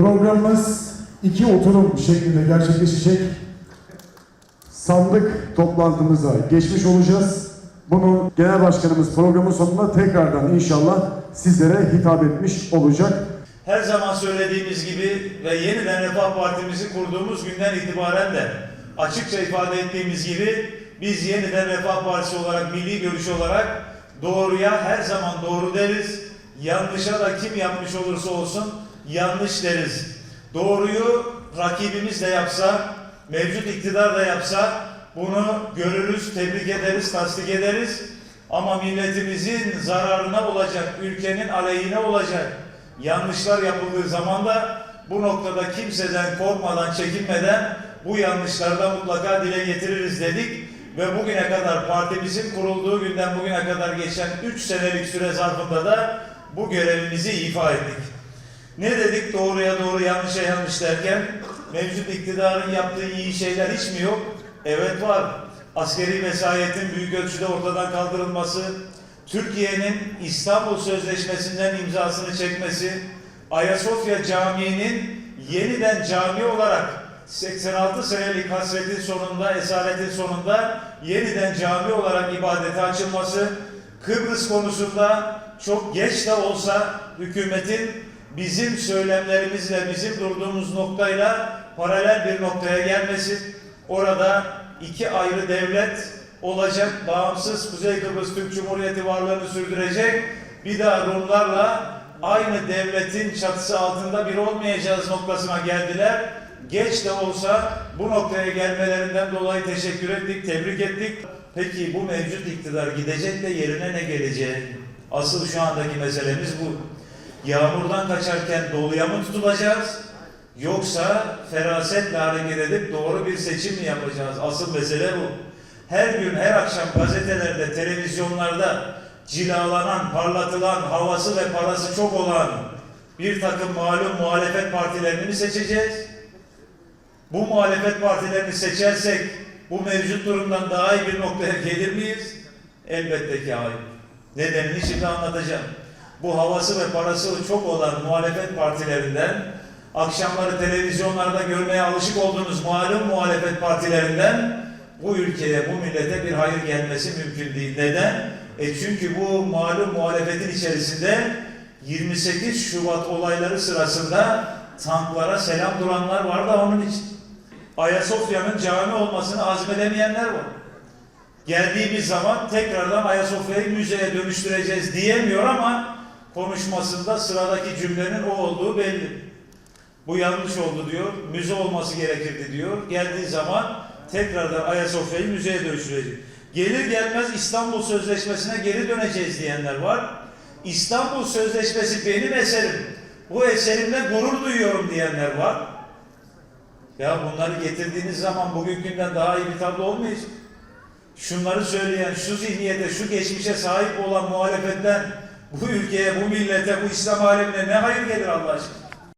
Programımız iki oturum şeklinde gerçekleşecek. Sandık toplantımıza geçmiş olacağız. Bunu Genel Başkanımız programın sonunda tekrardan inşallah sizlere hitap etmiş olacak. Her zaman söylediğimiz gibi ve yeniden Refah Partimizi kurduğumuz günden itibaren de açıkça ifade ettiğimiz gibi biz yeniden Refah Partisi olarak, milli görüş olarak doğruya her zaman doğru deriz. Yanlışa da kim yapmış olursa olsun yanlış deriz. Doğruyu rakibimiz de yapsa, mevcut iktidar da yapsa bunu görürüz, tebrik ederiz, tasdik ederiz. Ama milletimizin zararına olacak, ülkenin aleyhine olacak yanlışlar yapıldığı zaman da bu noktada kimseden korkmadan, çekinmeden bu yanlışları da mutlaka dile getiririz dedik. Ve bugüne kadar partimizin kurulduğu günden bugüne kadar geçen 3 senelik süre zarfında da bu görevimizi ifa ettik. Ne dedik doğruya doğru yanlışa yanlış derken mevcut iktidarın yaptığı iyi şeyler hiç mi yok? Evet var. Askeri vesayetin büyük ölçüde ortadan kaldırılması, Türkiye'nin İstanbul Sözleşmesi'nden imzasını çekmesi, Ayasofya Camii'nin yeniden cami olarak 86 senelik hasretin sonunda, esaretin sonunda yeniden cami olarak ibadete açılması, Kıbrıs konusunda çok geç de olsa hükümetin bizim söylemlerimizle, bizim durduğumuz noktayla paralel bir noktaya gelmesi, orada iki ayrı devlet olacak, bağımsız Kuzey Kıbrıs Türk Cumhuriyeti varlığını sürdürecek, bir daha Rumlarla aynı devletin çatısı altında bir olmayacağız noktasına geldiler. Geç de olsa bu noktaya gelmelerinden dolayı teşekkür ettik, tebrik ettik. Peki bu mevcut iktidar gidecek de yerine ne gelecek? Asıl şu andaki meselemiz bu. Yağmurdan kaçarken doluya mı tutulacağız? Yoksa ferasetle hareket edip doğru bir seçim mi yapacağız? Asıl mesele bu. Her gün, her akşam gazetelerde, televizyonlarda cilalanan, parlatılan, havası ve parası çok olan bir takım malum muhalefet partilerini mi seçeceğiz? Bu muhalefet partilerini seçersek bu mevcut durumdan daha iyi bir noktaya gelir miyiz? Elbette ki hayır. Nedenini şimdi anlatacağım. Bu havası ve parası çok olan muhalefet partilerinden, akşamları televizyonlarda görmeye alışık olduğunuz malum muhalefet partilerinden bu ülkeye, bu millete bir hayır gelmesi mümkün değil. Neden? E çünkü bu malum muhalefetin içerisinde 28 Şubat olayları sırasında tanklara selam duranlar var da onun için. Ayasofya'nın cami olmasını azmedemeyenler var. Geldiğimiz zaman tekrardan Ayasofya'yı müzeye dönüştüreceğiz diyemiyor ama konuşmasında sıradaki cümlenin o olduğu belli. Bu yanlış oldu diyor, müze olması gerekirdi diyor. Geldiği zaman tekrardan Ayasofya'yı müzeye dönüştürecek. Gelir gelmez İstanbul Sözleşmesi'ne geri döneceğiz diyenler var. İstanbul Sözleşmesi benim eserim. Bu eserimle gurur duyuyorum diyenler var. Ya bunları getirdiğiniz zaman bugünkünden daha iyi bir tablo olmayacak. Şunları söyleyen, şu zihniyete, şu geçmişe sahip olan muhalefetten bu ülkeye, bu millete, bu İslam alemine ne hayır gelir Allah aşkına?